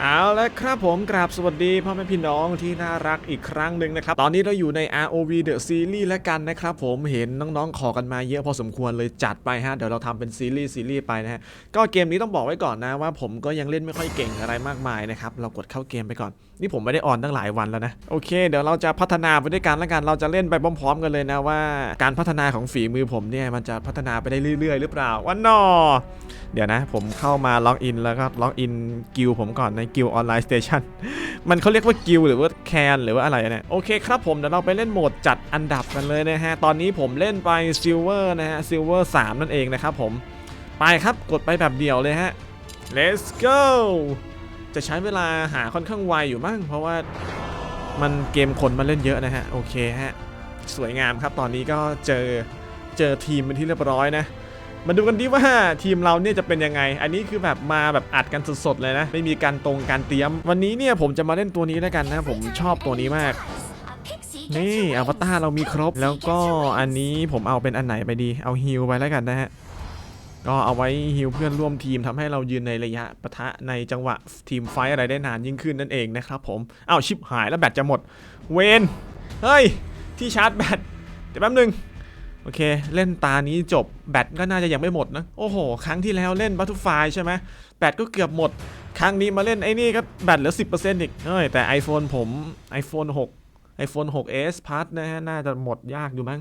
เอา ละครับผมกราบสวัสดีพ่อแม่พี่น้องที่น่ารักอีกครั้งหนึ่งนะครับ ตอนนี้เราอยู่ใน ROV The Series แล้วกันนะครับผมเห็นน้องๆขอกันมาเยอะพอสมควรเลยจัดไปฮะ เดี๋ยวเราทำเป็นซีรีส์ซีรีส์ไปนะฮะ ก็เกมนี้ต้องบอกไว้ก่อนนะว่าผมก็ยังเล่นไม่ค่อยเก่งอะไรมากมายนะครับ เรากดเข้าเกมไปก่อน นี่ผมไม่ได้ออนตั้งหลายวันแล้วนะ โอเค เดี๋ยวเราจะพัฒนาไปด้วยกันแล้วกันเราจะเล่นไปพร้อมๆ กันเลยนะว่า การพัฒนาของฝีมือผมเนี่ยมันจะพัฒนาไปได้เรื่อยๆ หรือเปล่าวันนอเดี๋ยวนะ ผมเข้ามาล็อกอินแล้วก็ล็อกอินกิลผมก่อนในกิลออนไลน์สเตชันมันเขาเรียกว่ากิลหรือว่าแคนหรือว่าอะไรเนี่ยโอเคครับผมเดี๋ยวเราไปเล่นโหมดจัดอันดับกันเลยนะฮะ ตอนนี้ผมเล่นไปซิลเวอร์นะฮะซิลเวอร์3นั่นเองนะครับผม ไปครับกดไปแบบเดียวเลยฮะ let's go จะใช้เวลาหาค่อนข้างไวอยู่มั้งเพราะว่ามันเกมคนมาเล่นเยอะนะฮะ โอเคฮะ สวยงามครับตอนนี้ก็เจอเจอทีมเป็นที่เรียบร้อยนะ มาดูกันดิว่าทีมเราเนี่ยจะเป็นยังไง อันนี้คือแบบมาแบบอัดกันสดๆเลยนะ ไม่มีการตรงการเตรียม วันนี้เนี่ยผมจะมาเล่นตัวนี้แล้วกันนะ ผมชอบตัวนี้มากนี่อวตารเรามีครบ แล้วก็อันนี้ผมเอาเป็นอันไหนไปดี เอาฮิลไปแล้วกันนะฮะ ก็เอาไว้ฮิลเพื่อนร่วมทีมทำให้เรายืนในระยะปะทะในจังหวะทีมไฟอะไรได้นานยิ่งขึ้นนั่นเองนะครับผมอ้าวชิบหายแล้วแบตจะหมด เวน เฮ้ย ที่ชาร์จแบต เดี๋ยวแป๊บนึง อเค เล่นตานี้จบแบตก็น่าจะยังไม่หมดนะ โอ้โห ครั้งที่แล้วเล่นบัตทูไฟใช่ไหมแบตก็เกือบหมด ครั้งนี้มาเล่นไอ้นี่ก็แบตเหลือ 10%อีกเฮ้ยแต่ iPhone ผม iPhone 6 iPhone 6s Plus นะฮะ น่าจะหมดยากอยู่มั้ง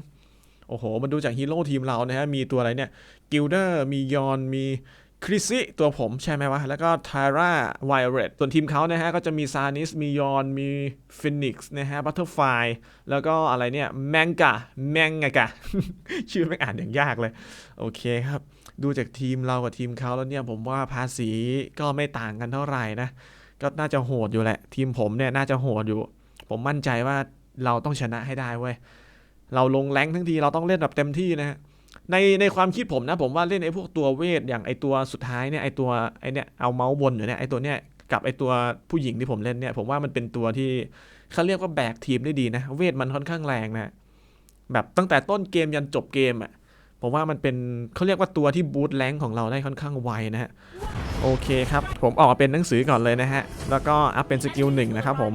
โอ้โห มันดูจากฮีโร่ทีมเรานะฮะ มีตัวอะไรเนี่ยกิลเดอร์มียอนมี คริซิตัวผมใช่ไหมวะ แล้วก็ทาร่าไวโอเลตส่วนทีมเขานะฮะ ก็จะมีซานิส มียอน มีฟินิกซ์นะฮะบัตเตอร์ไฟแล้วก็อะไรเนี่ย แมงกะ แมงกะ ชื่อไม่อ่านอย่างยากเลย โอเคครับ ดูจากทีมเรากับทีมเขาแล้วเนี่ย ผมว่าภาษีก็ไม่ต่างกันเท่าไหร่นะ ก็น่าจะโหดอยู่แหละ ทีมผมเนี่ยน่าจะโหดอยู่ ผมมั่นใจว่าเราต้องชนะให้ได้เว้ยเราลงแรงทั้งทีเราต้องเล่นแบบเต็มที่นะฮะ ในในความคิดผมนะ ผมว่าเล่นไอ้พวกตัวเวทอย่างไอ้ตัวสุดท้ายเนี่ยไอ้ตัวไอ้เนี่ยเอาเมาส์บนอยู่เนี่ยไอ้ตัวเนี่ยกับไอ้ตัวผู้หญิงที่ผมเล่นเนี่ย ผมว่ามันเป็นตัวที่เขาเรียกว่าแบกทีมได้ดีนะ เวทมันค่อนข้างแรงนะแบบตั้งแต่ต้นเกมยันจบเกมอะผมว่ามันเป็นเขาเรียกว่าตัวที่บูตแรงของเราได้ค่อนข้างไวนะฮะโอเคครับ ผมออกมาเป็นหนังสือก่อนเลยนะฮะ แล้วก็อัพเป็นสกิลหนึ่งนะครับผม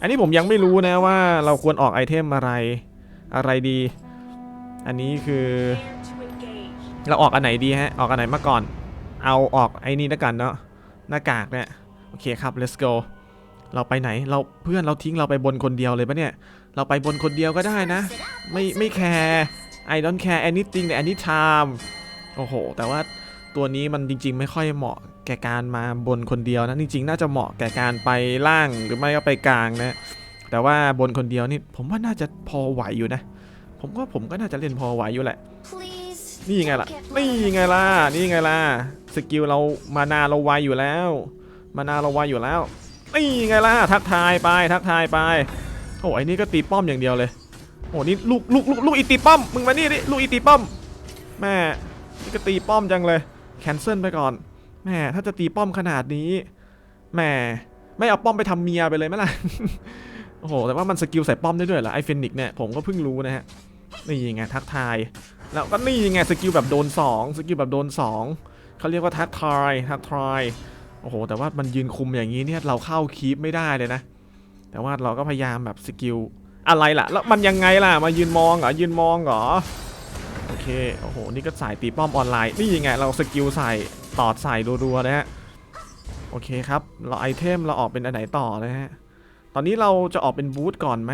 อันนี้ผมยังไม่รู้นะว่าเราควรออกไอเทมอะไรอะไรดี อันนี้คือเราออกอันไหนดีฮะ ออกอันไหนมาก่อน เอาออกไอ้นี่แล้วกันเนาะ หน้ากากเนี่ย โอเคครับ let's go เราไปไหน เราเพื่อนเราทิ้งเราไปบนคนเดียวเลยปะเนี่ย เราไปบนคนเดียวก็ได้นะ ไม่ไม่แคร์ I don't care anything ใน anytime โอ้โห แต่ว่าตัวนี้มันจริง ๆ ไม่ค่อยเหมาะแก่การมาบนคนเดียวนะ จริง ๆ น่าจะเหมาะแก่การไปล่างหรือไม่ก็ไปกลางนะ แต่ว่าบนคนเดียวนี่ผมว่าน่าจะพอไหวอยู่นะ ผมว่าผมก็น่าจะเล่นพอไหวอยู่แหละ นี่ไงล่ะ นี่ไงล่ะ นี่ไงล่ะ สกิลเรามานาเราไวอยู่แล้ว มานาเราไวอยู่แล้ว นี่ไงล่ะ ทักทายไป ทักทายไป โอ้ไอ้นี่ก็ตีป้อมอย่างเดียวเลย โอ้นี่ลูกลูกลูกลูกอีตีป้อม มึงมานี่ดิ ลูกอีตีป้อม แม่ นี่ก็ตีป้อมจังเลย แคนเซิลไปก่อน แม่ ถ้าจะตีป้อมขนาดนี้ แม่ ไม่เอาป้อมไปทำเมียไปเลยไหมล่ะ โอ้โห แต่ว่ามันสกิลใส่ป้อมได้ด้วยเหรอ ไอเฟนิกเนี่ย ผมก็เพิ่งรู้นะฮะ นี่ไงทักทาย แล้วก็นี่ไงสกิลแบบโดน2สกิลแบบโดน2เขาเรียกว่าทักทายทักทายโอ้โห แต่ว่ามันยืนคุมอย่างนี้เนี่ยเราเข้าคีปไม่ได้เลยนะ แต่ว่าเราก็พยายามแบบสกิลอะไรล่ะ แล้วมันยังไงล่ะ มายืนมองเหรอ ยืนมองเหรอ โอเค โอ้โห นี่ก็สายตีป้อมออนไลน์ นี่ยังไง เราสกิลใส่ตอดใส่รัวๆนะฮะ โอเคครับ เราไอเทมเราออกเป็นอันไหนต่อนะฮะ ตอนนี้เราจะออกเป็นบูธก่อนไหม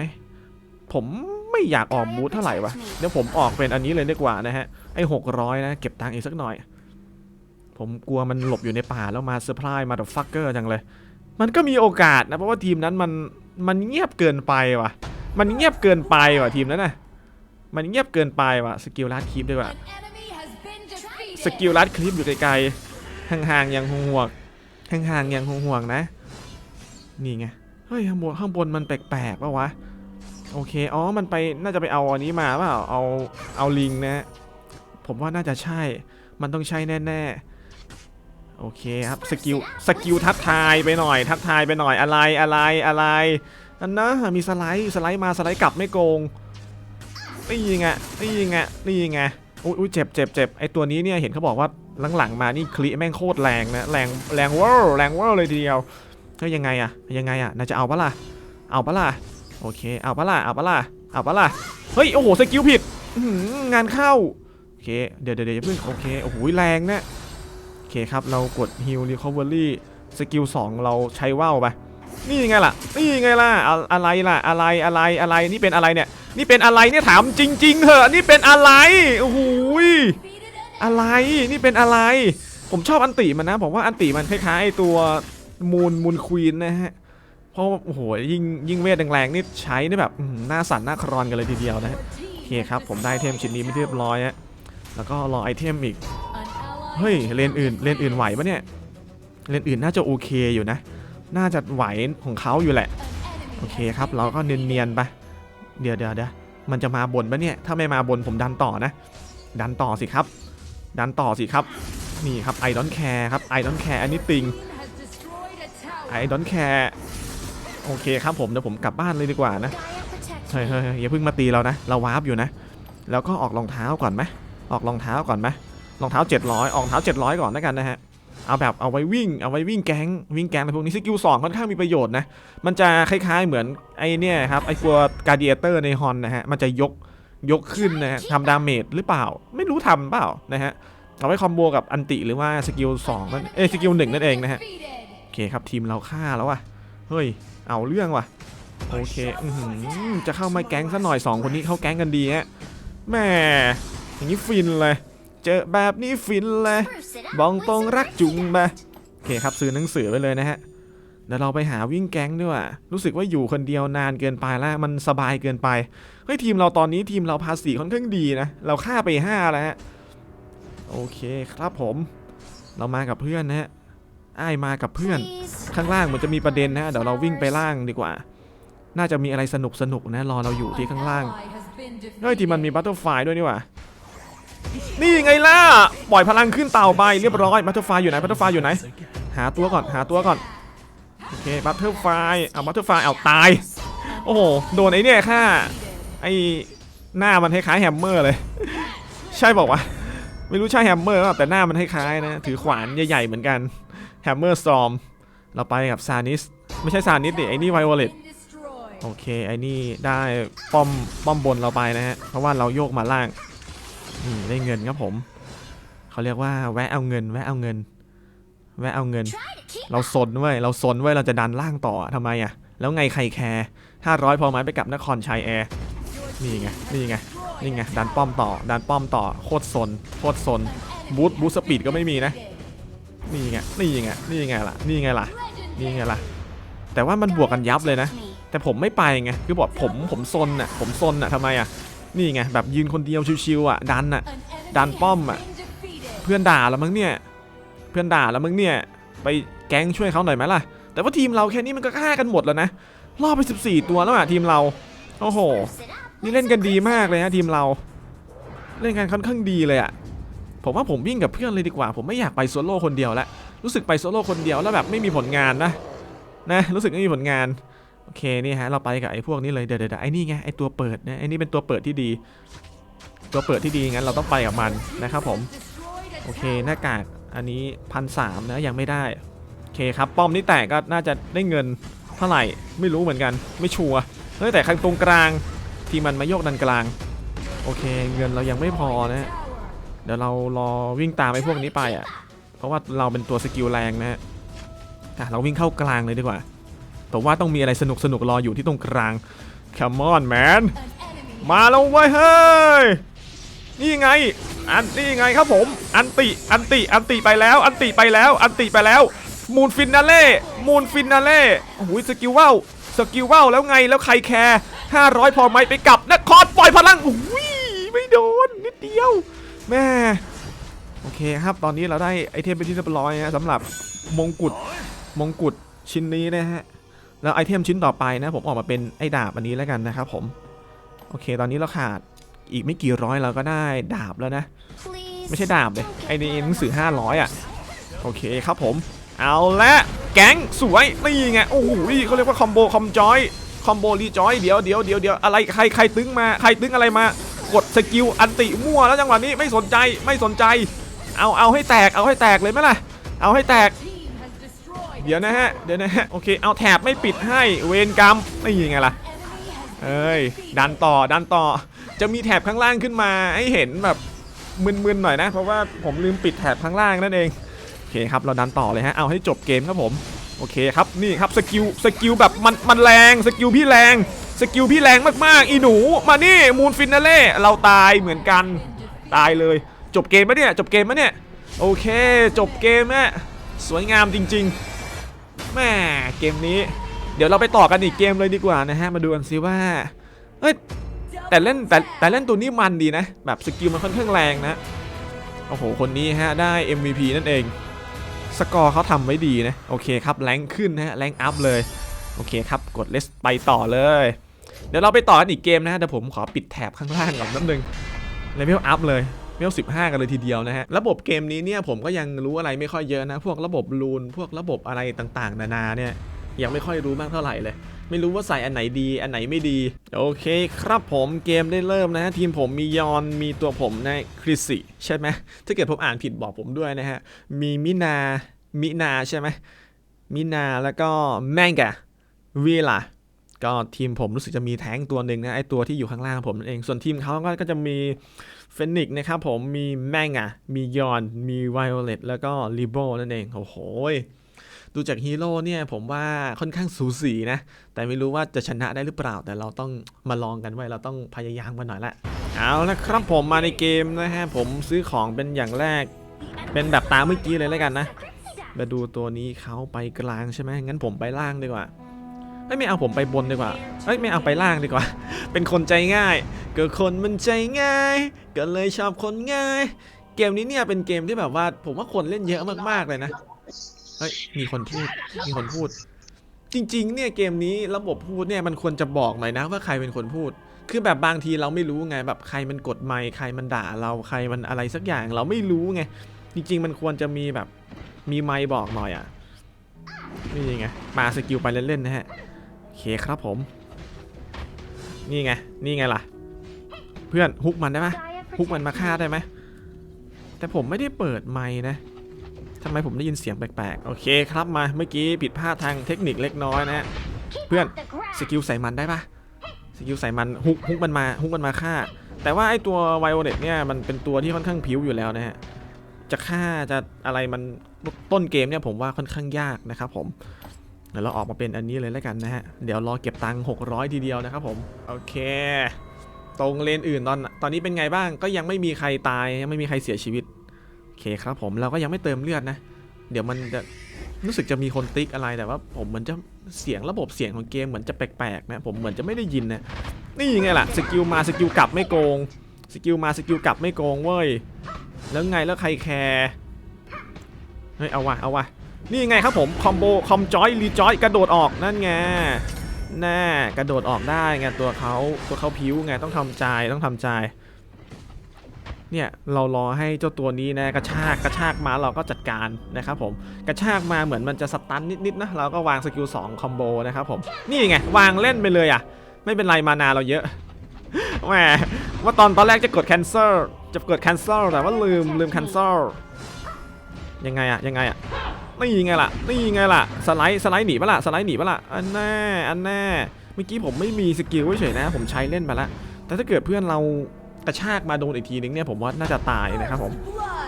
ผม ไม่อยากออกบูธเท่าไหร่วะเดี๋ยวผมออกเป็นอันนี้เลยดีกว่านะฮะไอ้หกร้อยนะเก็บตังค์อีกสักหน่อย ผมกลัวมันหลบอยู่ในป่าแล้วมาเซอร์ไพรส์มาดฟักเกอร์จังเลย มันก็มีโอกาสนะเพราะว่าทีมนั้นมันมันเงียบเกินไปว่ะ มันเงียบเกินไปว่ะทีมนั้นน่ะมันเงียบเกินไปว่ะสกิลลัดคลิปด้วยว่ะสกิลลัดคลิปอยู่ไกลๆห่างๆอย่างห่วงๆห่างๆอย่างห่วงๆนะ นี่ไงเฮ้ยข้างบนข้างบนมันแปลกๆปะวะ โอเค อ๋อ มันไปน่าจะไปเอาอันนี้มาเปล่า เอา เอาลิงนะ ผมว่าน่าจะใช่ มันต้องใช่แน่ๆ โอเคครับ สกิล สกิลทักทายไปหน่อย ทักทายไปหน่อย อะไร อะไร อะไรอันนะ มีสไลด์ สไลด์มา สไลด์กลับไม่โกง นี่ไง นี่ไง นี่ไงอุ้ยอุ้ยเจ็บเจ็บเจ็บไอตัวนี้เนี่ย เห็นเขาบอกว่าหลังๆมา นี่คลิแม่งโคตรแรงนะ แรง แรงเวอร์แรงเวอร์เลยทีเดียวเฮ้ยยังไงอะยังไงอะน่าจะเอาปะล่ะ เอาปะล่ะ โอเค เอาปะล่ะ เอาปะล่ะ เอาปะล่ะ เฮ้ย โอ้โห สกิลผิดงานเข้า โอเค เดี๋ยวเดี๋ยวเดี๋ยวอย่าเพิ่ง โอเค โอ้โห แรงนะโอเคครับ เรากด heal recovery สกิล2เราใช้ว่าวไป นี่ไงล่ะ นี่ไงล่ะ อะไรล่ะ อะไร อะไร อะไร นี่เป็นอะไรเนี่ย นี่เป็นอะไรเนี่ย ถามจริง ๆเหอะ นี่เป็นอะไร โอ้โห อะไร นี่เป็นอะไร ผมชอบอันติมันนะ ผมว่าอันติมันคล้ายๆตัวมูนมูนควีนนะฮะ เพราะโอ้โหยิ่งยิ่งเวทแรงๆนี่ใช้นี่แบบอื้อหือหน้าสั่นหน้าครอนกันเลยทีเดียวนะฮะโอเคครับผมได้ไอเทมชิ้นนี้ไม่เรียบร้อยฮะแล้วก็รอไอเทมอีกเฮ้ยเลนอื่นเลนอื่นไหวปะเนี่ยเลนอื่นน่าจะโอเคอยู่นะ น่าจะไหวของเขาอยู่แหละโอเคครับเราก็เนียนๆไปเดี๋ยวเดี๋ยวเดี๋ยวมันจะมาบนปะเนี่ยถ้าไม่มาบนผมดันต่อนะ ดันต่อสิครับ ดันต่อสิครับนี่ครับไอดอนแคร์ครับไอดอนแคร์อันนี้ติงไอดอนแคร์ โอเคครับผมเดี๋ยวผมกลับบ้านเลยดีกว่านะเฮ้ยเฮ้ยเฮ้ยอย่าเพิ่งมาตีเรานะเราวาร์ปอยู่นะ แล้วก็ออกรองเท้าก่อนไหมออกรองเท้าก่อนไหมรองเท้า 700 ออกรองเท้า 700 ก่อนแล้วกันนะฮะเอาแบบเอาไว้วิ่งเอาไว้วิ่งแก๊งวิ่งแก๊งอะไรพวกนี้สกิลสองค่อนข้างมีประโยชน์นะ มันจะคล้ายๆเหมือนไอเนี่ยครับไอตัวการ์เดียเตอร์ในฮอนนะฮะมันจะยกยกขึ้นนะฮะทำดาเมจหรือเปล่า ไม่รู้ทำเปล่านะฮะเอาไว้คอมโบกับอันติหรือว่าสกิลสองนั่นเอ้ยสกิลหนึ่งนั่นเองนะฮะโอเคครับทีมเราฆ่าแล้วว่ะ เฮ้ย เอาเรื่องว่ะ โอเคอืจะเข้ามาแก๊งซะหน่อยสองคนนี้เข้าแก๊งกันดีฮะแม่อย่างนี้ฟินเลย เจอแบบนี้ฟินเลย บองตรงรักจุงไปโอเคครับซื้อหนังสือไปเลยนะฮะเดี๋ยวเราไปหาวิ่งแก๊งด้วยว่ะรู้สึกว่าอยู่คนเดียวนานเกินไปแล้วมันสบายเกินไป เฮ้ยทีมเราตอนนี้ทีมเราภาษีค่อนข้างดีนะ เราฆ่าไปห้าแล้วฮะ โอเคครับผม เรามากับเพื่อนนะฮะ อ้ายมากับเพื่อน ข้างล่างเหมันจะมีประเด็นนะฮะเดี๋ยวเราวิ่งไปล่างดีกว่า น่าจะมีอะไรสนุกสนุกๆนะรอเราอยู่ที่ข้างล่างเฮ้ยที่มันมีบัตเตอร์ไฟด้วยนี่หว่านี่ไงล่ะปล่อยพลังขึ้นเต่าไปเรียบร้อยบัตเตอร์ไฟอยู่ไหนบัตเตอร์ไฟอยู่ไหน หาตัวก่อนหาตัวก่อนโอเคบัตเตอร์ไฟเอาบัตเตอร์ไฟเอาตาย โอ้โหโดนไอ้เนี่ยค่ะไอ้หน้ามันคล้ายๆแฮมเมอร์เลย ใช่บอกว่าวะไม่รู้ใช่แฮมเมอร์ป่ะแต่หน้ามันคล้ายๆนะ ถือขวานใหญ่ๆเหมือนกัน แฮมเมอร์สตอมเราไปกับซานิส ไม่ใช่ซานิสดิไอ้นี่ไวโอเลตโอเคไอ้นี่ได้ป้อมป้อมบนเราไปนะฮะ เพราะว่าเราโยกมาล่างนี่ได้เงินครับผม เขาเรียกว่าแวะเอาเงิน แวะเอาเงิน แวะเอาเงิน เราสนเว้ยเราสนเว้ยเราจะดันล่างต่อทำไมอะ แล้วไงใครแคร์ห้าร้อยพอไหมไปกับนครชัยแอร์นี่ไงนี่ไงนี่ไงดันป้อมต่อดันป้อมต่อโคตรสนโคตรสนบูทบูทสปีดก็ไม่มีนะ นี่ไงนี่ไงนี่ไงล่ะนี่ไงล่ะนี่ไงล่ะ แต่ว่ามันบวกกันยับเลยนะ แต่ผมไม่ไปไงคือบอกผมผมซนอะผมซนอะทำไมอะนี่ไงแบบยืนคนเดียวชิวๆอะดันอะดันป้อมอะเพื่อนด่าแล้วมั้งเนี่ยเพื่อนด่าแล้วมั้งเนี่ยไปแก๊งช่วยเขาหน่อยไหมล่ะ แต่ว่าทีมเราแค่นี้มันก็ฆ่ากันหมดแล้วนะล่อไป 14 ตัวแล้วอะทีมเราโอ้โหนี่เล่นกันดีมากเลยนะทีมเรา เล่นกันค่อนข้างดีเลยอะ ผมว่าผมวิ่งกับเพื่อนเลยดีกว่า ผมไม่อยากไปโซโล่คนเดียวแล้วรู้สึกไปโซโล่คนเดียวแล้วแบบไม่มีผลงานนะนะรู้สึกไม่มีผลงานโอเคนี่ฮะเราไปกับไอ้พวกนี้เลยเดี๋ยวเดี๋ยวไอ้นี่ไงไอ้ตัวเปิดนะไอ้นี่เป็นตัวเปิดที่ดี ตัวเปิดที่ดีงั้นเราต้องไปกับมันนะครับผมโอเคหน้ากากอันนี้พันสามนะยังไม่ได้โอเคครับป้อมนี้แตกก็น่าจะได้เงินเท่าไหร่ไม่รู้เหมือนกันไม่ชัวร์เฮ้ยแต่ข้างตรงกลางที่มันมาโยกดันกลางโอเค เงินเรายังไม่พอนะ เดี๋ยวเรารอวิ่งตามไอ้พวกนี้ไปอะ เพราะว่าเราเป็นตัวสกิลแรงนะฮะอะเราวิ่งเข้ากลางเลยดีกว่า แต่ว่าต้องมีอะไรสนุกสนุกๆรออยู่ที่ตรงกลาง Come on man มาแล้วเว้ยเฮ้ย นี่ไง อันนี่ไงครับผม อันติ อันติ อันติไปแล้ว อันติไปแล้ว อันติไปแล้ว มูนฟินนาเล่ มูนฟินนาเล่โอ้โหสกิลว่าวสกิลว่าวแล้วไง แล้วใครแคร์500พอไหมไปกลับนครปล่อยพลังอุ้ยไม่โดนนิดเดียว แม่โอเคครับ ตอนนี้เราได้ไอเทมเป็นที่เรียบร้อยนะสำหรับมงกุฎมงกุฎชิ้นนี้นะฮะแล้วไอเทมชิ้นต่อไปนะ ผมออกมาเป็นไอ้ดาบอันนี้แล้วกันนะครับผม โอเค ตอนนี้เราขาดอีกไม่กี่ร้อยเราก็ได้ดาบแล้วนะ ไม่ใช่ดาบเลยไอ้นี่หนังสือ 500 อะ โอเคครับผม เอาละแก๊งสวยนี่ไงโอ้โหเขาเรียกว่าคอมโบคอมจอยคอมโบรีจอยเดี๋ยวเดี๋ยวเดี๋ยวเดี๋ยวอะไรใครใครตึงมาใครตึงอะไรมา กดสกิลอันติมั่วแล้วจังหวะนี้ไม่สนใจไม่สนใจ เอาเอาให้แตกเอาให้แตกเลยไหมล่ะ เอาให้แตก เดี๋ยวนะฮะเดี๋ยวนะฮะโอเคเอาแถบไม่ปิดให้เวรกรรมนี่ยังไงล่ะเอ้ยดันต่อดันต่อ จะมีแถบข้างล่างขึ้นมาให้เห็นแบบมึนๆหน่อยนะ เพราะว่าผมลืมปิดแถบข้างล่างนั่นเองโอเคครับเราดันต่อเลยฮะเอาให้จบเกมครับผมโอเคครับนี่ครับสกิลสกิลแบบมันมันแรงสกิลพี่แรง สกิลพี่แรงมากๆ อีหนู มานี่มูนฟินาเล่เราตายเหมือนกัน ตายเลย จบเกมปะเนี่ย จบเกมปะเนี่ย โอเค จบเกมฮะสวยงามจริงๆแม่เกมนี้ เดี๋ยวเราไปต่อกันอีกเกมเลยดีกว่านะฮะ มาดูกันซิว่า เอ้ย แต่เล่นแต่แต่เล่นตัวนี้มันดีนะ แบบสกิลมันค่อนข้างแรงนะ โอ้โห คนนี้ฮะ ได้ MVP นั่นเอง สกอร์เขาทำไว้ดีนะ โอเคครับ แรงขึ้นนะฮะ แรงอัพเลย โอเคครับ กดเลสไปต่อเลย เดี๋ยวเราไปต่อกันอีกเกมนะฮะเดี๋ยวผมขอปิดแถบข้างล่างก่อนนิดนึงเลเวลอัพเลยเลเวล15กันเลยทีเดียวนะฮะ ระบบเกมนี้เนี่ยผมก็ยังรู้อะไรไม่ค่อยเยอะนะ พวกระบบรูน พวกระบบอะไรต่างๆ นานาเนี่ย ยังไม่ค่อยรู้มากเท่าไหร่เลย ไม่รู้ว่าใส่อันไหนดีอันไหนไม่ดี โอเคครับผมเกมได้เริ่มนะฮะ ทีมผมมียอนมีตัวผมในคริสิใช่ไหมถ้าเกิดผมอ่านผิดบอกผมด้วยนะฮะ มีมินามินาใช่ไหมมินาแล้วก็แมงกะวีล่ะ ก็ทีมผมรู้สึกจะมีแท้งตัวหนึ่งนะไอตัวที่อยู่ข้างล่างผมนั่นเองส่วนทีมเขาก็ก็จะมีเฟนิกนะครับผมมีแมงอะมียอน มีไวโอเลตแล้วก็ลิโบนั่นเองโอ้โหดูจากฮีโร่เนี่ยผมว่าค่อนข้างสูสีนะ แต่ไม่รู้ว่าจะชนะได้หรือเปล่า แต่เราต้องมาลองกันไว้เราต้องพยายามกันหน่อยละเอาละครับผมมาในเกมนะฮะผมซื้อของเป็นอย่างแรก เป็นแบบตามเมื่อกี้เลยแล้วกันนะมาดูตัวนี้เขาไปกลางใช่ไหมงั้นผมไปล่างดีกว่า เอ้ยไม่เอาผมไปบนดีกว่าเอ้ยไม่เอาไปล่างดีกว่า เป็นคนใจง่าย ก็คนมันใจง่าย ก็เลยชอบคนง่าย เกมนี้เนี่ยเป็นเกมที่แบบว่า ผมว่าคนเล่นเยอะมากๆเลยนะ เฮ้ยมีคนพูด มีคนพูด จริง ๆ เนี่ยเกมนี้ระบบพูดเนี่ยมันควรจะบอกหน่อยนะว่าใครเป็นคนพูด คือแบบบางทีเราไม่รู้ไงแบบใครมันกดไมค์ใครมันด่าเราใครมันอะไรสักอย่างเราไม่รู้ไง จริง ๆ มันควรจะมีแบบมีไมค์บอกหน่อยอะนี่ไงมาสกิลไปเล่นๆนะฮะ คครับผม นี่ไง นี่ไงล่ะ เพื่อนฮุกมันได้ไหมฮุกมันมาฆ่าได้ไหมแต่ผมไม่ได้เปิดไมค์นะทำไมผมได้ยินเสียงแปลกๆ โอเคครับมา เมื่อกี้ผิดพลาดทางเทคนิคเล็กน้อยนะฮะเพื่อนสกิลใส่มันได้ปะสกิลใส่มันฮุกฮุกมันมาฮุกมันมาฆ่า แต่ว่าไอตัวไวโอเลตเนี่ยมันเป็นตัวที่ค่อนข้างผิวอยู่แล้วนะฮะ จะฆ่าจะอะไรมันต้นเกมเนี่ยผมว่าค่อนข้างยากนะครับผม เดี๋ยวเราออกมาเป็นอันนี้เลยแล้วกันนะฮะ เดี๋ยวรอเก็บตังค์600 ทีเดียวนะครับผม โอเค ตรงเลนอื่นตอนตอนนี้เป็นไงบ้าง ก็ยังไม่มีใครตายยังไม่มีใครเสียชีวิต โอเคครับผมเราก็ยังไม่เติมเลือดนะ เดี๋ยวมันจะรู้สึกจะมีคนติ๊กอะไรแต่ว่า ผมเหมือนจะเสียงระบบเสียงของเกมเหมือนจะแปลกๆนะผมเหมือนจะไม่ได้ยินนะนี่ไงล่ะสกิลมาสกิลกลับไม่โกงสกิลมาสกิลกลับไม่โกงเว้ยแล้วไงแล้วใครแคร์เฮ้ยเอาวะเอาวะ นี่ไงครับผมคอมโบคอมจอยรีจอยกระโดดออกนั่นไงแน่กระโดดออกได้ไงตัวเขาตัวเขาพิ้วไงต้องทำใจต้องทำใจ เนี่ยเรารอให้เจ้าตัวนี้นะกระชากกระชากมาเราก็จัดการนะครับผมกระชากมาเหมือนมันจะสตันนิดๆนะเราก็วางสกิล2คอมโบนะครับผมนี่ไงวางเล่นไปเลยอะ ไม่เป็นไรมานาเราเยอะแหมว่าตอนตอนแรกจะกด cancel จะกด cancel แต่ว่าลืมลืม cancel ยังไงอะยังไงอะ นี่ไงล่ะ นี่ไงล่ะ สไลด์ สไลด์หนีปะล่ะ สไลด์หนีปะล่ะ อันแน่ อันแน่ เมื่อกี้ผมไม่มีสกิลเฉยนะ ผมใช้เล่นไปละแต่ถ้าเกิดเพื่อนเรากระชากมาโดนอีกทีนึงเนี่ยผมว่าน่าจะตายนะครับผม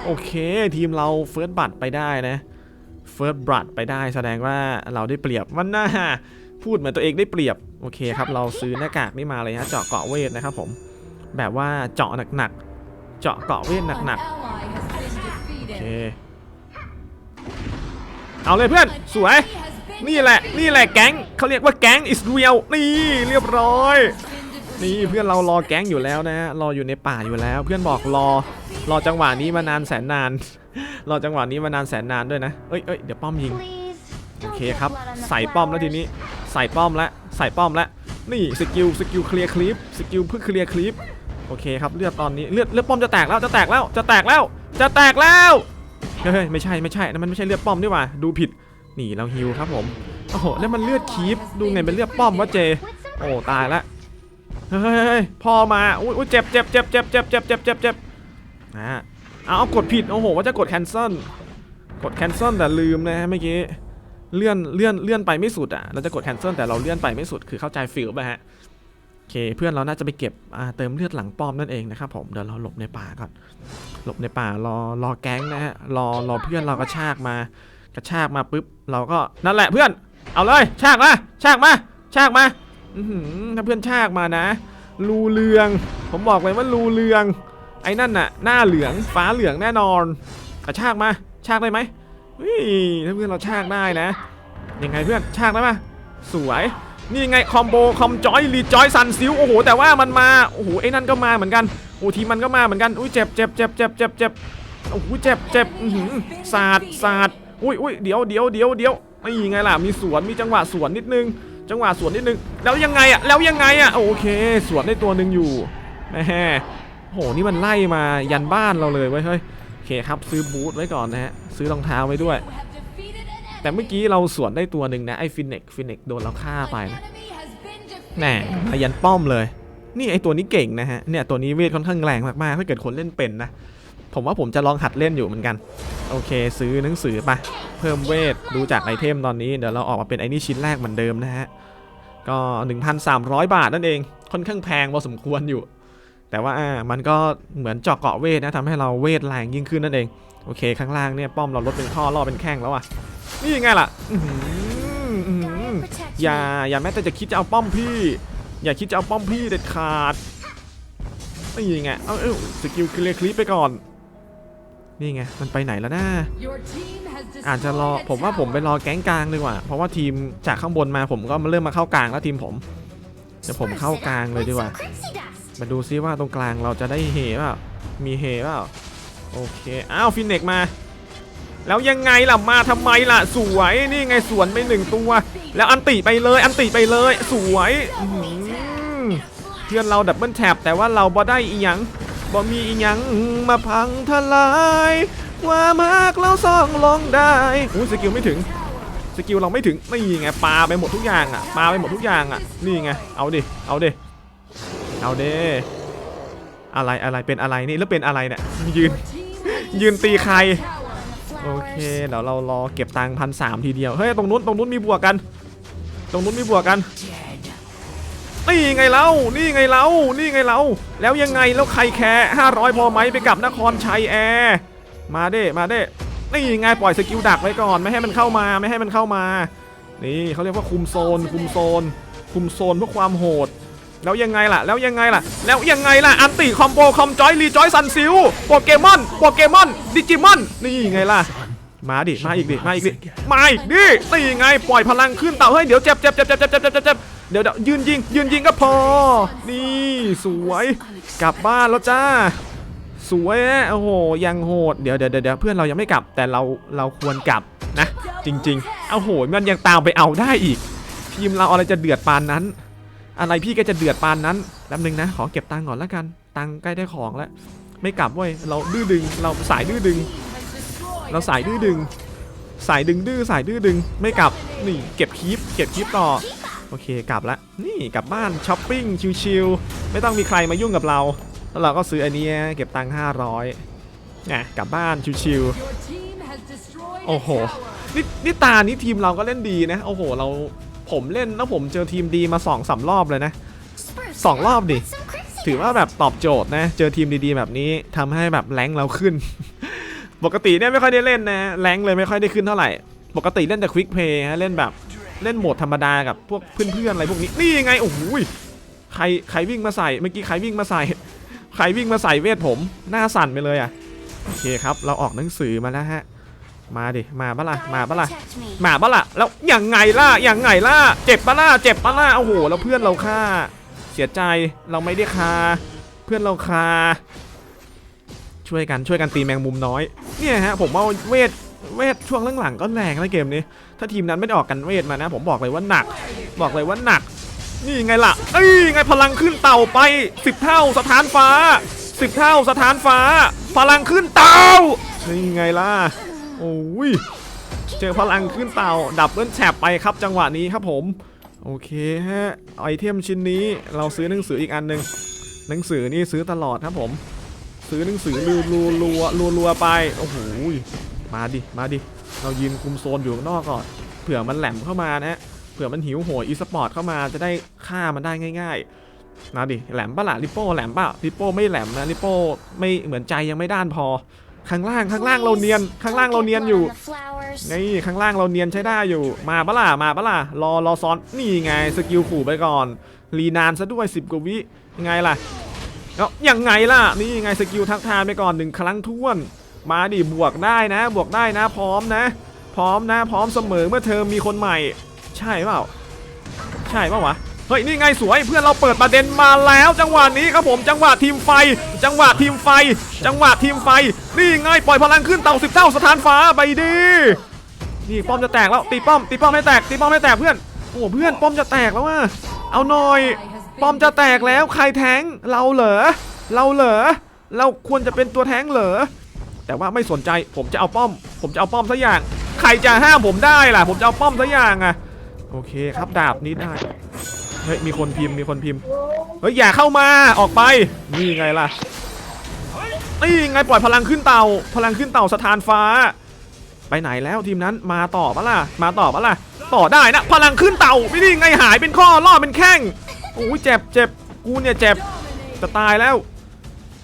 โอเค ทีมเราเฟิร์สบัตไปได้นะเฟิร์สบัตไปได้แสดงว่าเราได้เปรียบมันน่าพูดเหมือนตัวเองได้เปรียบ โอเคครับ เราซื้อหน้ากากนี่มาเลยฮะ เจาะเกาะเวทนะครับผม แบบว่าเจาะหนักๆ เจาะเกาะเวทหนักๆ โอเค เอาเลยเพื่อน สวย นี่แหละ นี่แหละแก๊งเขาเรียกว่าแก๊ง is real นี่เรียบร้อย นี่เพื่อนเรารอแก๊งอยู่แล้วนะรออยู่ในป่าอยู่แล้ว เพื่อนบอกรอ รอจังหวะนี้มานานแสนนาน รอจังหวะนี้มานานแสนนานด้วยนะ เอ้ยเอ้ยเดี๋ยวป้อมยิง โอเคครับ ใส่ป้อมแล้วทีนี้ ใส่ป้อมแล้ว ใส่ป้อมแล้ว นี่สกิล สกิลเคลียร์คลิป สกิลเพื่อเคลียร์คลิป โอเคครับ เลือดตอนนี้ เลือดเลือดป้อมจะแตกแล้ว จะแตกแล้ว จะแตกแล้ว จะแตกแล้ว ฮ้ยไม่ใช่ไม่ใช่นั่นมันไม่ใช่เลือดป้อมนี่หว่าดูผิดนี่เราฮิวครับผมโอ้โหแล้วมันเลือดคีปดูไงเป็นเลือดป้อมวะเจ โอ้ตายละเฮ้ยพ่อมาอุ้ยเจ็บเจ็บเจ็บเจ็บเจ็บเจ็บเจ็บเจ็บเจ็บอ่าเอาเอากดผิดโอ้โหว่าจะกด cancel กด cancel แต่ลืมนะฮะเมื่อกี้เลื่อนเลื่อนเลื่อนไปไม่สุดอะเราจะกด cancel แต่เราเลื่อนไปไม่สุดคือเข้าใจฟิลป่ะฮะ เคเพื่อนเราน่าจะไปเก็บเติมเลือดหลังป้อมนั่นเองนะครับผมเดี๋ยวเราหลบในป่าก่อนหลบในป่ารอรอแก๊งนะฮะรอรอเพื่อนเรากระชากมากระชากมาปุ๊บเราก็นั่นแหละเพื่อนเอาเลยชากมาชากมาชากมาถ้าเพื่อนชากมานะรูเรือง ผมบอกเลยว่ารูเรือง ไอ้นั่นน่ะ หน้าเหลืองฟ้าเหลืองแน่นอนกระชากมาชากได้ไหมถ้าเพื่อนเราชากได้นะยังไงเพื่อนชากได้ปะสวย นี่ไงคอมโบคอมจอยรีจอยซันซิลโอ้โหแต่ว่ามันมาโอ้โหไอ้นั่นก็มาเหมือนกันโอ้ทีมันก็มาเหมือนกันอุ้ยเจ็บเจ็บเจ็บเจ็บเจ็บเจ็บโอ้โหเจ็บเจ็บสาดสาดอุ้ยอุ้ยเดี๋ยวเดี๋ยวเดี๋ยวเดี๋ยวนี่ไงล่ะมีสวนมีจังหวะสวนนิดนึง จังหวะสวนนิดนึง แล้วยังไงอะแล้วยังไงอะโอเค สวนได้ตัวหนึ่งอยู่แหมโหนี่มันไล่มายันบ้านเราเลยเว้ยเฮ้ยโอเคครับซื้อบูทไว้ก่อนนะฮะซื้อรองเท้าไว้ด้วย แต่เมื่อกี้เราสวนได้ตัวหนึ่งนะไอ้ฟินเน็กฟินเน็กโดนเราฆ่าไปนะแน่มายันป้อมเลย นี่ไอ้ตัวนี้เก่งนะฮะเนี่ยตัวนี้เวทค่อนข้างแรงมากๆถ้าเกิดคนเล่นเป็นนะผมว่าผมจะลองหัดเล่นอยู่เหมือนกัน โอเค ซื้อหนังสือไปเพิ่มเวทดูจากไอเทมตอนนี้เดี๋ยวเราออกมาเป็นไอ้นี่ชิ้นแรกเหมือนเดิมนะฮะก็ 1,300 บาทนั่นเองค่อนข้างแพงพอสมควรอยู่ แต่ว่าอ่ามันก็เหมือนเจาะเกาะเวทนะทำให้เราเวทแรงยิ่งขึ้นนั่นเองโอเค ข้างล่างเนี่ยป้อมเราลดเป็นข้อล่อเป็นแข้งแล้วอะ นี่ไงล่ะอย่าอย่าแม้แต่จะคิดจะเอาป้อมพี่ อย่าคิดจะเอาป้อมพี่เด็ดขาดนี่ไงเอาเอ้าสกิลเคลียร์คลิปไปก่อนนี่ไงมันไปไหนแล้วนะอาจจะรอผมว่าผมไปรอแก๊งกลางดีกว่า เพราะว่าทีมจากข้างบนมาผมก็มาเริ่มมาเข้ากลางแล้วทีมผมเดี๋ยวผมเข้ากลางเลยดีกว่า มาดูซิว่าตรงกลางเราจะได้เฮเปล่ามีเฮเปล่าโอเค อ้าวฟินเน็กมา แล้วยังไงล่ะมาทำไมล่ะสวยนี่ไงสวนไปหนึ่งตัว แล้วอันติไปเลยอันติไปเลยสวยเพื่อนเราดับเบิลแท็บแต่ว่าเราบ่ได้อีหยังบ่มีอีหยังมาพังทลายว่ามากเราส่องลงได้อุ้ยสกิลไม่ถึงสกิลเราไม่ถึงนี่ไงปาไปหมดทุกอย่างอะปาไปหมดทุกอย่างอะนี่ไงเอาดิเอาดิเอาเด้อะไรอะไรเป็นอะไรนี่แล้วเป็นอะไรเนี่ยยืนยืนตีใคร โอเคเดี๋ยวเรารอเก็บตังค์พันสามทีเดียว เฮ้ย ตรงนู้นตรงนู้นมีบวกกัน ตรงนู้นมีบวกกันนี่ไงเรานี่ไงเรานี่ไงเราแล้วยังไงแล้วใครแคร์500พอไหมไปกับนครชัยแอร์มาเด้มาเด้นี่ไงปล่อยสกิลดักไว้ก่อนไม่ให้มันเข้ามาไม่ให้มันเข้ามา นี่เขาเรียกว่าคุมโซน คุมโซน คุมโซนเพื่อความโหด แล้วยังไงล่ะ แล้วยังไงล่ะ แล้วยังไงล่ะ อันติคอมโบคอมจอยรีจอยซันซิลโปเกมอน โปเกมอน ดิจิมอน นี่ไงล่ะ มาดิ มาอีกดิ มาอีกดิ มาอีกดินี่ไง ปล่อยพลังขึ้นเต่าเฮ้ย เดี๋ยวเจ็บเจ็บเจ็บเจ็บเจ็บเจ็บเจ็บเจ็บเดี๋ยวยืนยิง ยืนยิงก็พอ นี่สวย กลับบ้านแล้วจ้า สวยโอ้โห ยังโหด เดี๋ยวเดี๋ยวเดี๋ยวเพื่อนเรายังไม่กลับ แต่เรา เราควรกลับนะ จริง ๆ เอาโห มันยังตามไปเอาได้อีก ทีมเราอะไรจะเดือดปานนั้น อะไรพี่ก็จะเดือดปานนั้นแป๊บนึงนะ ขอเก็บตังค์ก่อนแล้วกัน ตังค์ใกล้ได้ของแล้ว ไม่กลับเว้ย เราดื้อดึง เราสายดื้อดึง เราสายดื้อดึง สายดึงดื้อสายดื้อดึง ไม่กลับ นี่เก็บคลิป เก็บคลิปต่อ โอเคกลับละนี่กลับบ้านช้อปปิ้งชิลๆ ไม่ต้องมีใครมายุ่งกับเรา แล้วเราก็ซื้ออันเนี้ยเก็บตังค์500ไงกลับบ้านชิลๆ โอ้โห นี่นี่ตา นี้ทีมเราก็เล่นดีนะ โอ้โห เรา ผมเล่นแล้วผมเจอทีมดีมา2อสรอบเลยนะสองรอบดิ ถือว่าแบบตอบโจทย์นะ เจอทีมดีๆแบบนี้ทำให้แบบแรงเราขึ้น ปกติเนี่ยไม่ค่อยได้เล่นนะแรงเลยไม่ค่อยได้ขึ้นเท่าไหร่ ปกติเล่นแต่ควิกเพย์ฮะเล่นแบบเล่นโหมดธรรมดากับพวกเพื่อนๆอะไรพวกนี้ นี่ไง โอ้โหยใครใครวิ่งมาใส่ เมื่อกี้ใครวิ่งมาใส่ ใครวิ่งมาใส่เวทผม หน้าสั่นไปเลยอะ โอเคครับ เราออกหนังสือมาแล้วฮะ มาดิ มาปะล่ะ มาปะล่ะ มาปะล่ะ แล้วยังไงล่ะยังไงล่ะ เจ็บปะล่ะ เจ็บปะล่ะ โอ้โห แล้วเพื่อนเราฆ่า เสียใจ เราไม่ได้คา เพื่อนเราคา ช่วยกัน ช่วยกันตีแมงมุมน้อย เนี่ยฮะ ผมว่าเวท เวทช่วงหลังๆก็แรงนะเกมนี้ ถ้าทีมนั้นไม่ได้ออกกันเวทมานะ ผมบอกเลยว่าหนัก บอกเลยว่าหนัก นี่ไงล่ะ เอ้ย ไงพลังขึ้นเต่าไป10เท่าสถานฟ้า10เท่าสถานฟ้า พลังขึ้นเต่านี่ไงล่ะ โอ้ยเจอพลังขึ้นเต่าดับเบิลแฉบไปครับจังหวะนี้ครับผม โอเคฮะไอเทมชิ้นนี้เราซื้อหนังสืออีกอันหนึ่งหนังสือนี่ซื้อตลอดครับผม ซื้อหนังสือรัวรัวรัวรัวรัวไปโอ้โหมาดิมาดิเรายืนคุมโซนอยู่ข้างนอกก่อนเผื่อมันแหลมเข้ามานะฮะเผื่อมันหิวโหยอีสปอร์ตเข้ามาจะได้ฆ่ามันได้ง่ายๆนะดิแหลมปะล่ะลิโป้แหลมปะลิโป้ไม่แหลมนะลิโป้ไม่เหมือนใจยังไม่ด้านพอ ข้างล่างข้างล่างเราเนียนข้างล่างเราเนียนอยู่นี่ข้างล่างเราเนียนใช้ได้อยู่ มาปะล่ะมาปะล่ะรอรอซ้อนนี่ไงสกิลขู่ไปก่อนรีนานซะด้วย 10กว่าวิยังไงล่ะแล้วยังไงล่ะนี่ไงสกิลทักทายไปก่อนหนึ่งครั้งท้วน มาดิบวกได้นะ บวกได้นะ พร้อมนะ พร้อมนะ พร้อมเสมอเมื่อเธอมีคนใหม่ ใช่เปล่า ใช่เปล่าวะ เฮ้ยนี่ไงสวยเพื่อนเราเปิดประเด็นมาแล้ว จังหวะนี้ครับผมจังหวะทีมไฟ จังหวะทีมไฟ จังหวะทีมไฟ นี่ไงปล่อยพลังขึ้นเต่าสิบเท่าสถานฟ้าไปดินี่ป้อมจะแตกแล้วตีป้อมตีป้อมให้แตกตีป้อมให้แตกเพื่อนโอ้เพื่อนป้อมจะแตกแล้วว่ะเอาหน่อย ป้อมจะแตกแล้วใครแทงเราเหรอเราเหรอเราควรจะเป็นตัวแทงเหรอแต่ว่าไม่สนใจผมจะเอาป้อม ผมจะเอาป้อมสักอย่าง ใครจะห้ามผมได้ล่ะ ผมจะเอาป้อมสักอย่างอะโอเคครับดาบนี้ได้ เฮ้ยมีคนพิมพ์มีคนพิมพ์เฮ้ยอย่าเข้ามาออกไปนี่ไงล่ะนี่ไงปล่อยพลังขึ้นเต่า พลังขึ้นเต่าสถานฟ้า ไปไหนแล้วทีมนั้นมาต่อปะล่ะมาต่อปะล่ะต่อได้นะ พลังขึ้นเต่าไม่นี่ไงหายเป็นข้อล่อเป็นแข้งโอ้ยเจ็บเจ็บกูเนี่ยเจ็บจะตายแล้ว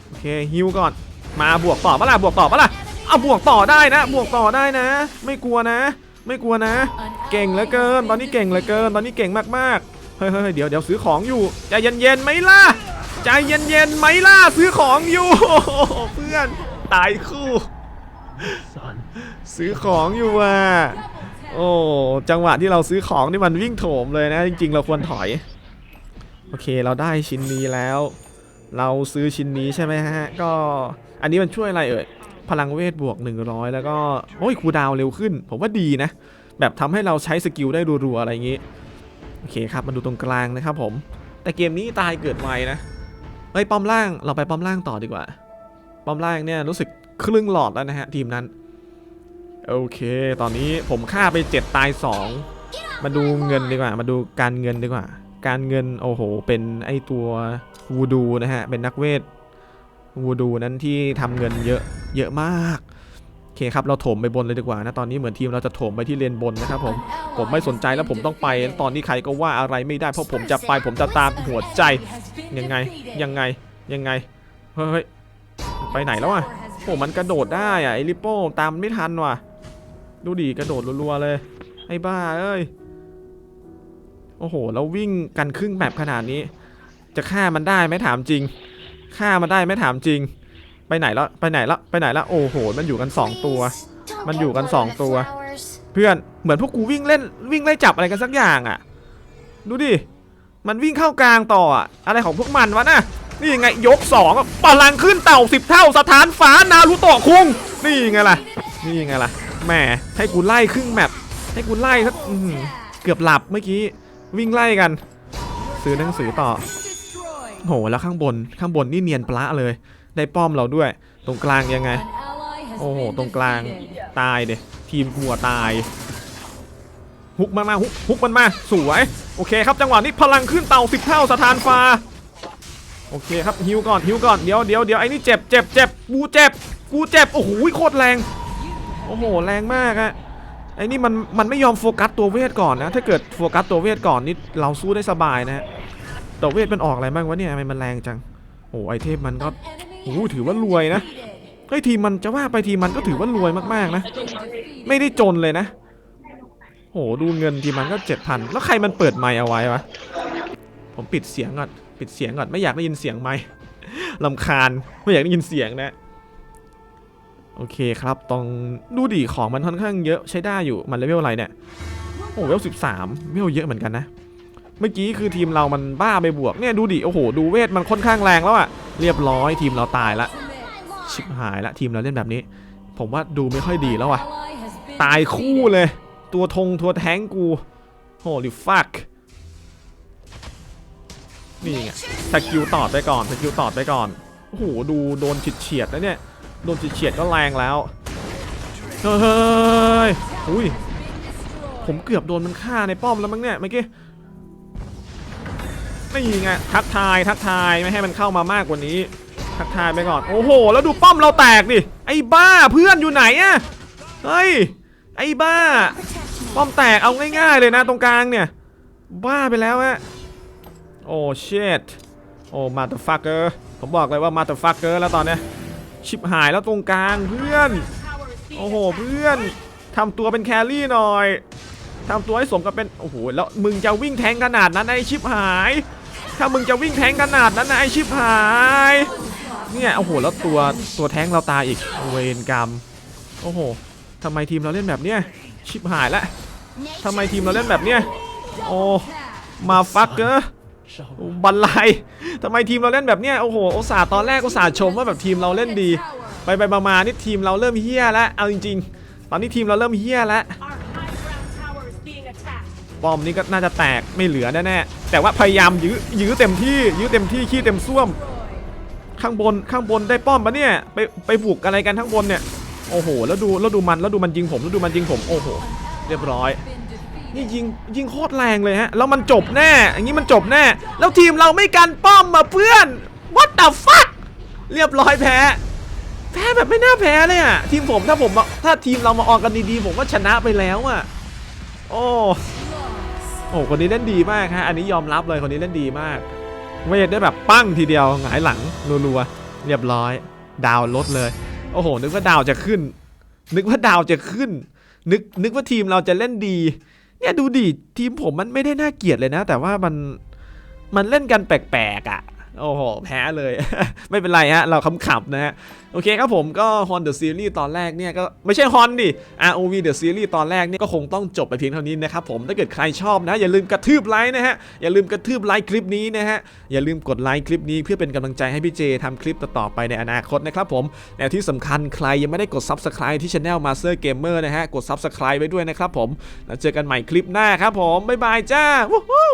โอเคฮิวก่อน มาบวกต่อปะล่ะบวกต่อปะล่ะเอาบวกต่อได้นะ บวกต่อได้นะ ไม่กลัวนะ ไม่กลัวนะ เก่งเหลือเกิน ตอนนี้เก่งเหลือเกิน ตอนนี้เก่งมากๆ เฮ้ยเฮ้ยเดี๋ยวเดี๋ยวซื้อของอยู่ใจเย็นๆไหมล่ะใจเย็นๆไหมล่ะซื้อของอยู่เพื่อนตายคู่ซื้อของอยู่ว่ะโอ้จังหวะที่เราซื้อของนี่มันวิ่งโถมเลยนะ จริง ๆ เราควรถอย โอเคเราได้ชิ้นนี้แล้ว เราซื้อชิ้นนี้ใช่ไหมฮะ ก็อันนี้มันช่วยอะไรเอ่ยพลังเวทบวก 100 แล้วก็ โอ้ยคูลดาวน์เร็วขึ้น ผมว่าดีนะ แบบทำให้เราใช้สกิลได้รัวๆ อะไรอย่างงี้ โอเคครับมาดูตรงกลางนะครับผม แต่เกมนี้ตายเกิดไวนะเฮ้ยป้อมล่างเราไปป้อมล่างต่อดีกว่า ป้อมล่างเนี่ยรู้สึกครึ่งหลอดแล้วนะฮะทีมนั้น โอเค ตอนนี้ผมฆ่าไป 7 ตาย 2 มาดูเงินดีกว่า มาดูการเงินดีกว่า การเงินโอ้โห เป็นไอตัววูดูนะฮะ เป็นนักเวทวูดูนั้นที่ทำเงินเยอะเยอะมาก คครับเราโถมไปบนเลยดีกว่านะตอนนี้เหมือนทีมเราจะโถมไปที่เลนบนนะครับผมผมไม่สนใจแล้วผมต้องไปตอนนี้ใครก็ว่าอะไรไม่ได้เพราะผมจะไปผมจะตามหัวใจยังไงยังไงยังไงเฮ้ยไปไหนแล้วอะโอ้มันกระโดดได้อะไอริปโป้ตามไม่ทันว่ะ ดูดิกระโดดรัวๆเลยไอ้บ้าเอ้ยโอ้โหแล้ววิ่งกันครึ่งแบบขนาดนี้ จะฆ่ามันได้ไหมถามจริงฆ่ามันได้ไหมถามจริง ไปไหนแล้วไปไหนแล้วไปไหนแล้วโอ้โห มันอยู่กัน 2 ตัว มันอยู่กันสองตัว เพื่อนเหมือนพวกกูวิ่งเล่นวิ่งไล่จับอะไรกันสักอย่างอะ ดูดิ มันวิ่งเข้ากลางต่ออะอะไรของพวกมันวะน่ะนี่ไงยกสองอะพลังขึ้นเต่าสิบเท่าสถานฟ้านารุโตะคุงนี่ไงล่ะนี่ไงล่ะแหมให้กูไล่ครึ่งแมปให้กูไล่สักอื้อหือเกือบหลับเมื่อกี้วิ่งไล่กัน ซื้อหนังสือต่อโหแล้วข้างบนข้างบนนี่เนียนปละเลย ได้ป้อมเราด้วย ตรงกลางยังไง โอ้โห ตรงกลางตายเดทีมกัวตาย ฮุกมันมาฮุกฮุกมันมา สวย โอเคครับจังหวะนี้พลังขึ้นเต่าสิบเท่าสถานฟ้า โอเคครับฮิวก่อนฮิวก่อนเดี๋ยวเดี๋ยวเดี๋ยวไอ้นี่เจ็บเจ็บเจ็บกูเจ็บกูเจ็บโอ้โหโคตรแรง โอ้โหแรงมากอะไอ้นี่มันมันไม่ยอมโฟกัสตัวเวทก่อนนะ ถ้าเกิดโฟกัสตัวเวทก่อนนี่เราสู้ได้สบายนะฮะตัวเวทมันออกอะไรบ้างวะเนี่ยทำไมมันแรงจังโอ้ไอเทมมันก็ โอ้โหถือว่ารวยนะเฮ้ยทีมมันจะว่าไปทีมมันก็ถือว่ารวยมากๆนะ ไม่ได้จนเลยนะโอ้โหดูเงินทีมมันก็เจ็ดพันแล้วใครมันเปิดไมค์เอาไว้วะผมปิดเสียงก่อนปิดเสียงก่อนไม่อยากได้ยินเสียงไมค์ลำคาญไม่อยากได้ยินเสียงนะโอเคครับตรงดูดิของมันค่อนข้างเยอะใช้ได้อยู่มันเลเวลอะไรเนี่ยโอ้เวลสิบสามเวลเยอะเหมือนกันนะ เมื่อกี้คือทีมเรามันบ้าไปบวกเนี่ยดูดิโอ้โหดูเวทมันค่อนข้างแรงแล้วอะ เรียบร้อยทีมเราตายละ ชิบหายละทีมเราเล่นแบบนี้ ผมว่าดูไม่ค่อยดีแล้วอะตายคู่เลย ตัวธงตัวแท้งกูโหดิฟักนี่ไงสกิลตอดไปก่อนสกิลตอดไปก่อนโอ้โหดูโดนฉิดเฉียดแล้วเนี่ยโดนฉีดเฉียดก็แรงแล้วเฮ้ยอุ้ยผมเกือบโดนมันฆ่าในป้อมแล้วมั้งเนี่ยเมื่อกี้ นี่ไงทักทายทักทายไม่ให้มันเข้ามามากกว่านี้ ทักทายไปก่อน โอ้โห แล้วดูป้อมเราแตกดิไอ้บ้าเพื่อนอยู่ไหนอะเฮ้ยไอ้บ้า ป้อมแตกเอาง่ายๆเลยนะตรงกลางเนี่ย บ้าไปแล้วฮะโอ้เชดโอ้มาต h ฟักเกอร์ผมบอกเลยว่ามาต h ฟักเกอร์แล้วตอนเนี้ยชิบหายแล้วตรงกลางเพื่อน โอ้โหเพื่อนทำตัวเป็นแครี่หน่อยทำตัวให้สมกับเป็น โอ้โห แล้วมึงจะวิ่งแทงขนาดนั้นไอชิบหาย ถ้ามึงจะวิ่งแทงขนาดนั้นนะไอชิบหาย เนี่ยโอ้โหแล้วตัวตัวแทงเราตายอีกเวรกรรม โอ้โหทำไมทีมเราเล่นแบบเนี้ยชิบหายล้วทำไมทีมเราเล่นแบบเนี้ยโอ้มาฟักเกอร์บันไลทำไมทีมเราเล่นแบบเนี้ยโอ้โหอุตส่าห์ตอนแรกอุตส่าห์ชมว่าแบบทีมเราเล่นดี ไปไปมามานี่ทีมเราเริ่มเฮี้ยแล้วเอาจริง ๆ ตอนนี้ทีมเราเริ่มเฮี้ยแล้ว ป้อมนี้ก็น่าจะแตกไม่เหลือแน่ๆแต่ว่าพยายามยื้อยื้อเต็มที่ ยื้อเต็มที่ขี้เต็มซ่วม ข้างบนข้างบนได้ป้อมปะเนี่ยไปไปบุกอะไรกันข้างบนเนี่ยโอ้โหแล้วดูแล้วดูมันแล้วดูมันยิงผมแล้วดูมันยิงผมโอ้โหเรียบร้อย นี่ยิงยิงโคตรแรงเลยฮะแล้วมันจบแน่อย่างนี้มันจบแน่ แล้วทีมเราไม่กันป้อมมาเพื่อน what the fuck เรียบร้อยแพ้แพ้แบบไม่น่าแพ้เลยอะทีมผมถ้าผมถ้าทีมเรามาออกกันดีๆผมก็ชนะไปแล้วอะ โอ้ โอ้คนนี้เล่นดีมากฮะอันนี้ยอมรับเลยคนนี้เล่นดีมากเวทได้แบบปั้งทีเดียวหงายหลังรัวๆเรียบร้อย ดาวลดเลย โอ้โห นึกว่าดาวจะขึ้น นึกว่าดาวจะขึ้น นึกนึกว่าทีมเราจะเล่นดี เนี่ยดูดิทีมผมมันไม่ได้น่าเกลียดเลยนะ แต่ว่ามันมันเล่นกันแปลกๆอะ โอ้โห แพ้เลย ไม่เป็นไรฮะ เราขำๆนะฮะ โอเคครับผมก็ Hon the Series ตอนแรกเนี่ย ก็ไม่ใช่ Hon ดิ ROV the Series ตอนแรกเนี่ย ก็คงต้องจบไปเพียงเท่านี้นะครับผม ถ้าเกิดใครชอบนะ อย่าลืมกระทืบไลค์นะฮะ อย่าลืมกระทืบไลค์คลิปนี้นะฮะ อย่าลืมกดไลค์คลิปนี้เพื่อเป็นกำลังใจให้พี่เจทำคลิปต่อๆไปในอนาคตนะครับผมแต่ที่สำคัญใครยังไม่ได้กด Subscribe ที่ Channel Master Gamer นะฮะ กด Subscribe ไว้ด้วยนะครับผมแล้วเจอกันใหม่คลิปหน้าครับผมบ๊ายบายจ้าวู้